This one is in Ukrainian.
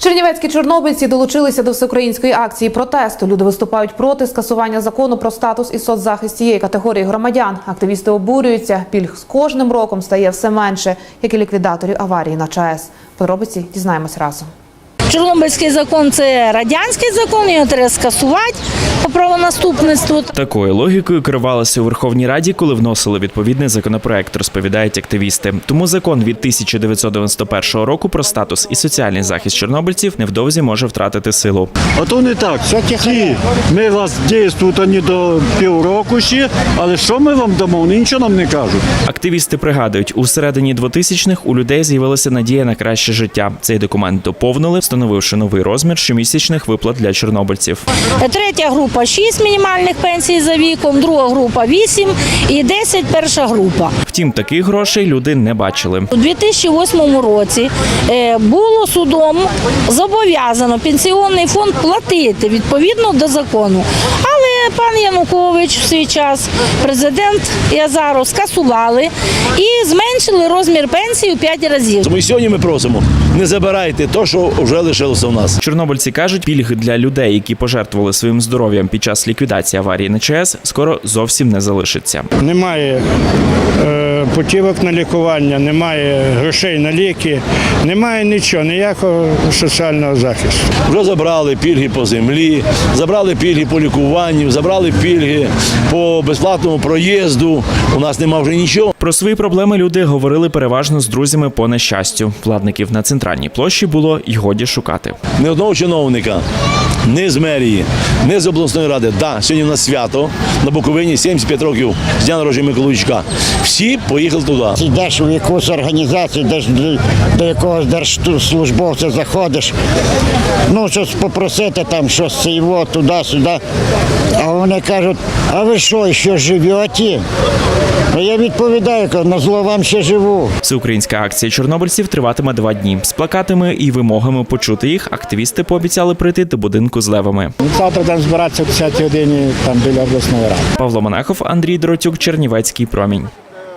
Чернівецькі чорнобильці долучилися до всеукраїнської акції протесту. Люди виступають проти скасування закону про статус і соцзахист цієї категорії громадян. Активісти обурюються. Пільг з кожним роком стає все менше, як і ліквідаторів аварії на ЧАЕС. Подробиці дізнаємось разом. Чорнобильський закон це радянський закон, його треба скасувати по правонаступництву. Такою логікою керувалися у Верховній Раді, коли вносили відповідний законопроект, розповідають активісти. Тому закон від 1991 року про статус і соціальний захист чорнобильців невдовзі може втратити силу. А то не так. Ті, ми вас дійствують ані до півроку ще, але що ми вам дамо? Вони Нічого нам не кажуть. Активісти пригадують, у середині 2000-х у людей з'явилася надія на краще життя. Цей документ доповнили, встановивши новий розмір щомісячних виплат для чорнобильців. Третя група 6 мінімальних пенсій за віком, друга група 8 і 10 перша група. Втім, таких грошей люди не бачили. У 2008 році е, було судом зобов'язано пенсіонний фонд платити відповідно до закону. Але пан Янукович в свій час, президент і Азаров скасували і зменшили розмір пенсії у 5 разів. Тому сьогодні ми просимо, не забирайте те, що вже лишилося в нас. Чорнобильці кажуть, пільги для людей, які пожертвували своїм здоров'ям під час ліквідації аварії на ЧАЕС, скоро зовсім не залишиться. Немає е, путівок на лікування, немає грошей на ліки, немає нічого, ніякого соціального захисту. Вже забрали пільги по землі, забрали пільги по лікуванню, забрали пільги по безплатному проїзду. У нас нема вже нічого. Про свої проблеми люди говорили переважно з друзями по нещастю. Владників на центральній площі було й годі шукати. Ні одного чиновника, ні з мерії, ні з обласної ради. Да, сьогодні у нас свято на Буковині 75 років з дня народження Миколаївчука. Всі поїхали туди. Йдеш у якусь організацію, йдеш до, до якогось держслужбовця заходиш, ну щось попросити там щось це його туди-сюди. А вони кажуть, а ви що, ще живете? А я відповідаю, кажу, на зло вам ще живу. Всеукраїнська акція чорнобильців триватиме два дні. З плакатами і вимогами почути їх активісти пообіцяли прийти до будинку з левами. Завтра будемо збиратися о 10 годині там біля обласної ради. Павло Монахов, Андрій Доротюк, Чернівецький промінь.